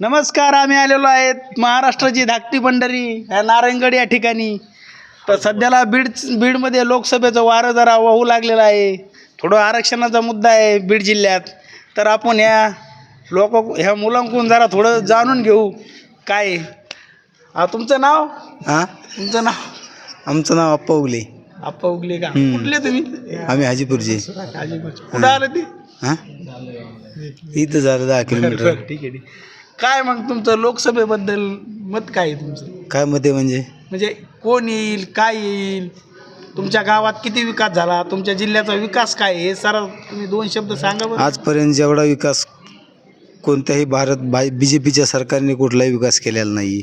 नमस्कार आम्ही आलेलो आहेत महाराष्ट्राची धाकटी पंढरी ह्या नारायणगड या ठिकाणी. तर सध्याला बीड बीडमध्ये लोकसभेचं वारं जरा वाहू लागलेलं आहे. थोडं आरक्षणाचा मुद्दा आहे बीड जिल्ह्यात. तर आपण ह्या लोक ह्या मुलांकडून जरा थोडं जाणून घेऊ. काय. आ, तुमचं नाव? हा? तुमचं नाव? आमचं नाव अप्पा उगले. आप्पा उगले का? हम्म. कुठले तुम्ही? आम्ही हाजीपूरचे. कुठं आलं ते? हा? इथं झालं दहा किलोमीटर. बरं, ठीक आहे ठीक आहे. काय मग तुमचं लोकसभेबद्दल मत काय आहे तुमचं? काय मते म्हणजे? म्हणजे कोण येईल काय येईल? तुमच्या गावात किती विकास झाला? तुमच्या जिल्ह्याचा विकास काय आहे? हे सारा तुम्ही दोन शब्द सांगा बरं. आजपर्यंत जेवढा विकास कोणत्याही भारत बा बी जे पीच्या सरकारने कुठलाही विकास केलेला नाही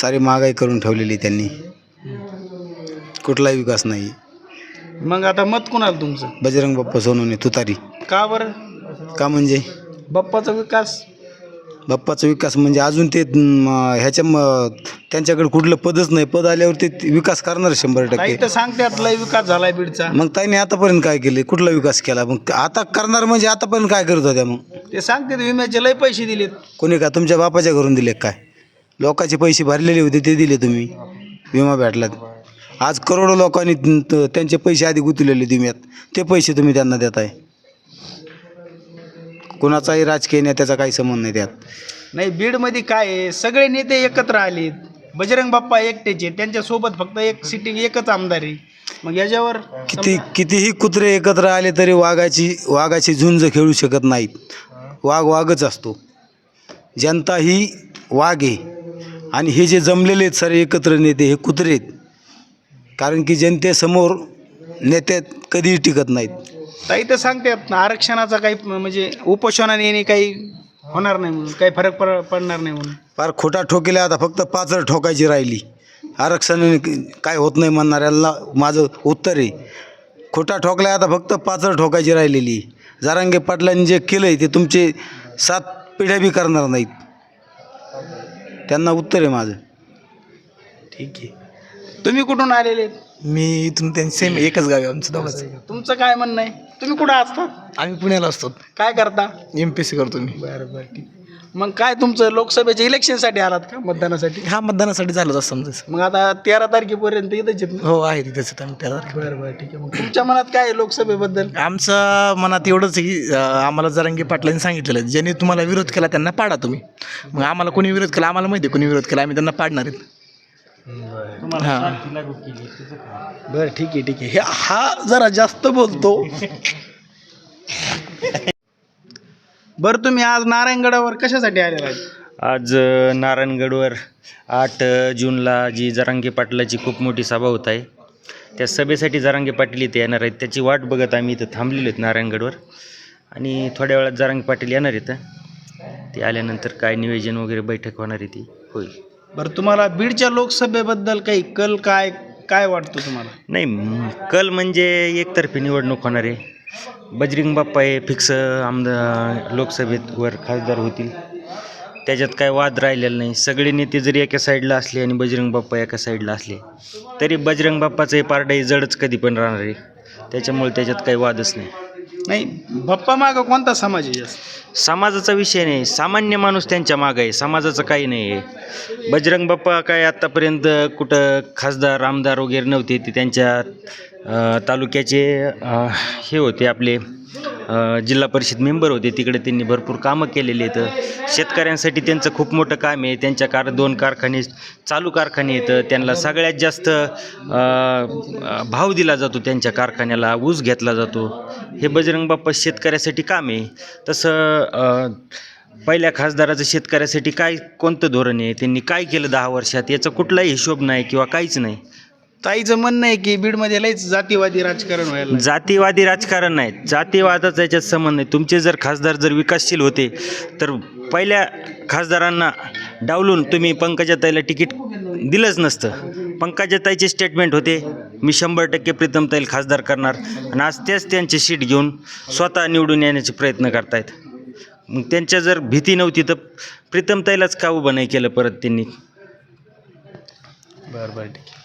सारी महागाई करून ठेवलेली त्यांनी. कुठलाही विकास नाही मग आता मत कोणाला तुमचं? बजरंग बाप्पा सोनवणे तुतारी. का बरं? का म्हणजे? बाप्पाचा विकास बाप्पाचा विकास म्हणजे अजून ते ह्याच्या त्यांच्याकडे कुठलं पदच नाही. पद आल्यावर ते विकास करणार शंभर टक्के. तर सांगतात लय विकास झालाय बीडचा. मग ताईने आतापर्यंत काय केले? कुठला विकास केला? मग आता करणार म्हणजे आतापर्यंत काय करत होत्या मग? ते सांगतात विम्याचे लय पैसे दिलेत. कोणी का? तुमच्या बापाच्या घरून दिले काय? लोकांचे पैसे भरलेले होते ते दिले तुम्ही. विमा भेटला. आज करोडो लोकांनी त्यांचे पैसे आधी गुंतवलेले विम्यात ते पैसे तुम्ही त्यांना देताय. कुणाचाही राजकीय नेत्याचा काही संबंध नाही त्यात. नाही बीडमध्ये काय आहे? सगळे नेते एकत्र आलेत. बजरंग बाप्पा एकटेचे त्यांच्यासोबत फक्त एक सिटिंग एकच आमदार आहे. मग याच्यावर किती कितीही कुत्रे एकत्र आले तरी वाघाची वाघाची झुंज खेळू शकत नाहीत. वाघ वाघच असतो. जनता ही वाघ आहे. आणि हे जे जमलेले आहेत सारे एकत्र नेते हे कुत्रे आहेत. कारण की जनतेसमोर नेते कधीही टिकत नाहीत. ताई तर सांगतात आरक्षणाचा काही म्हणजे उपोषणाने येणे काही होणार नाही म्हणून काही फरक पड पडणार नाही म्हणून. फार खोटा ठोकेला आता फक्त पाचर ठोकायची राहिली. आरक्षणाने काय होत नाही म्हणणाऱ्याला माझं उत्तर आहे. खोटा ठोकला आता फक्त पाचर ठोकायची राहिलेली. जारांगे पाटलांनी जे केलं आहे ते तुमचे सात पिढ्या बी करणार नाहीत. त्यांना उत्तर आहे माझं. ठीक आहे. तुम्ही कुठून आलेले? मी इथून त्यांनी सेम एकच गाव आहे आमचं दोघांचं. तुमचं काय म्हणणं आहे? तुम्ही कुठं असता? आम्ही पुण्याला असतो. काय करता? एम पी सी करतो मी. बरं बरं ठीक. मग काय तुमचं लोकसभेच्या इलेक्शनसाठी आलात का मतदानासाठी? हा मतदानासाठी झालं असं समजायचं मग आता तेरा तारखेपर्यंत इथंच येत हो आहे तिथेच आहेत आम्ही त्या तारखेला. बरं बरं ठीक आहे. मग तुमच्या मनात काय आहे लोकसभेबद्दल? आमचं मनात एवढंच आहे की अं, आम्हाला जरांगी पाटलांनी सांगितलेलं आहे, ज्यांनी तुम्हाला विरोध केला त्यांना पाडा तुम्ही. मग आम्हाला कोणी विरोध केला आम्हाला माहिती आहे कोणी विरोध केला आम्ही त्यांना पाडणार आहेत. हां. बरं ठीक आहे ठीक आहे. हे हा जरा जास्त बोलतो. बरं तुम्ही आज नारायणगडावर कशासाठी आलेला आहे आज अ, नारायणगडवर आठ अ, जूनला जी जरांगे पाटलाची खूप मोठी सभा होत आहे त्या सभेसाठी जरांगे पाटील इथे येणार आहेत. त्याची वाट बघत आम्ही इथं थांबलेलो आहेत नारायणगडवर. आणि थोड्या वेळात जरांगे पाटील येणार आहेत. ते आल्यानंतर काय नियोजन वगैरे बैठक होणार आहे ती होईल. बरं तुम्हाला बीडच्या लोकसभेबद्दल काही कल काय काय वाटतं तुम्हाला? नाही म, कल म्हणजे एकतर्फी निवडणूक होणार आहे. बजरंग बाप्पा हे फिक्स आमदार लोकसभेत वर खासदार होतील. त्याच्यात काय वाद राहिलेला नाही. सगळे नेते जरी एका साईडला असले आणि बजरंग बाप्पा एका साईडला असले तरी बजरंग बाप्पाचं हे पारडाई जडच कधी पण राहणार आहे. त्याच्यामुळे त्याच्यात काही वादच नाही. नाही बाप्पा मागं कोणता समाज आहे जास्त? समाजाचा विषय नाही. सामान्य माणूस त्यांच्या मागं आहे. समाजाचं काही नाही आहे. बजरंग बाप्पा काय आत्तापर्यंत कुठं खासदार आमदार वगैरे नव्हते ते त्यांच्या तालुक्याचे हे होते आपले जिल्हा परिषद मेंबर होते. तिकडे त्यांनी भरपूर कामं केलेली आहेत. शेतकऱ्यांसाठी त्यांचं खूप मोठं काम आहे. त्यांच्या कार दोन कारखाने चालू कारखाने आहेत. त्यांना सगळ्यात जास्त भाव दिला जातो त्यांच्या कारखान्याला. ऊस घेतला जातो. हे बजरंग बाप्पा शेतकऱ्यासाठी काम आहे. तसं पहिल्या खासदाराचं शेतकऱ्यासाठी काय कोणतं धोरण आहे? त्यांनी काय केलं दहा वर्षात? याचा कुठलाही हिशोब नाही किंवा काहीच नाही. ताईचं म्हणणं आहे की बीडमध्ये लयच जातीवादी राजकारण व्हायला लागलं. जातीवादी राजकारण नाही जातीवादाचा याच्यात संबंध नाही. तुमचे जर खासदार जर विकासशील होते तर पहिल्या खासदारांना डावलून तुम्ही पंकजाताईला तिकीट दिलंच नसतं. पंकजाताईचे स्टेटमेंट होते मी शंभर टक्के प्रीतमताईल खासदार करणार आणि आज तेच त्यांचे सीट घेऊन स्वतः निवडून येण्याचे प्रयत्न करतायत. मग त्यांच्या जर भीती नव्हती तर प्रीतमताईलाच का उभं नाही केलं परत त्यांनी? बरं बरं ठीक आहे.